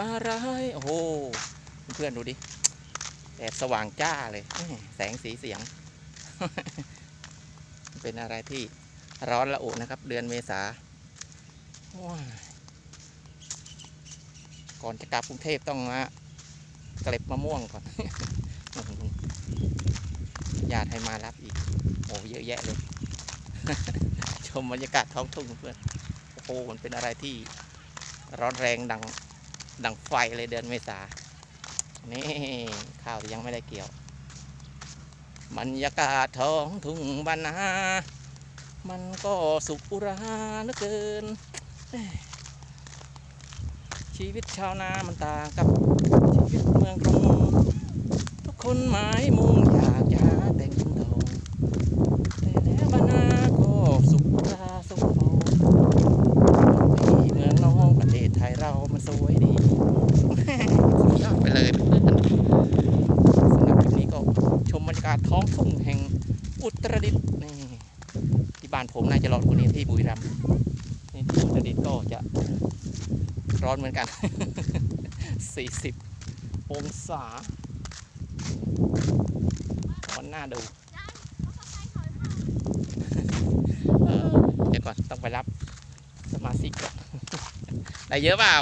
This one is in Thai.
อะไร โอ้โห เพื่อนดูดิแดดสว่างจ้าเลย แสงสีเสียง เป็นอะไรที่ร้อนละอุนะครับ เดือนเมษา ก่อนจะกลับกรุงเทพต้องมากเก็บมะม่วงก่อนญาติให้มารับอีก โอ้เยอะแยะเลย ชมบรรยากาศท้องทุ่งเพื่อน โอ้โหมันเป็นอะไรที่ร้อนแรงดัง ดังไฟเลยเดือนเมษา นี่ข้าวยังไม่ได้เกี่ยว บรรยากาศท้องทุ่งบานนา มันก็สุขอุราเหลือเกิน ชีวิตชาวนามันต่างกับชีวิตเมืองกรุงทุกคนหมายมุ่งอยากจะหาแต่เงินทองแต่แล้วบานนาก็สุขอุราสมปองที่เมืองน้องประเทศไทยเรามันสวยดี สุด ยอดไปเลยเพื่อนสำหรับคลิปนี้ก็ชมบรรยากาศท้องทุ่งแห่งอุตรดิตถ์นี่ที่บ้านผมน่าจะร้อนกว่านี้ที่บุรีรัมย์นี่ที่อุตรดิตถ์ก็จะร้อนเหมือนกัน 40 องศาร้อนหน้าดูเออเดี๋ยวก่อนต้องไปรับสมาชิกก่อนได้เยอะเปล่า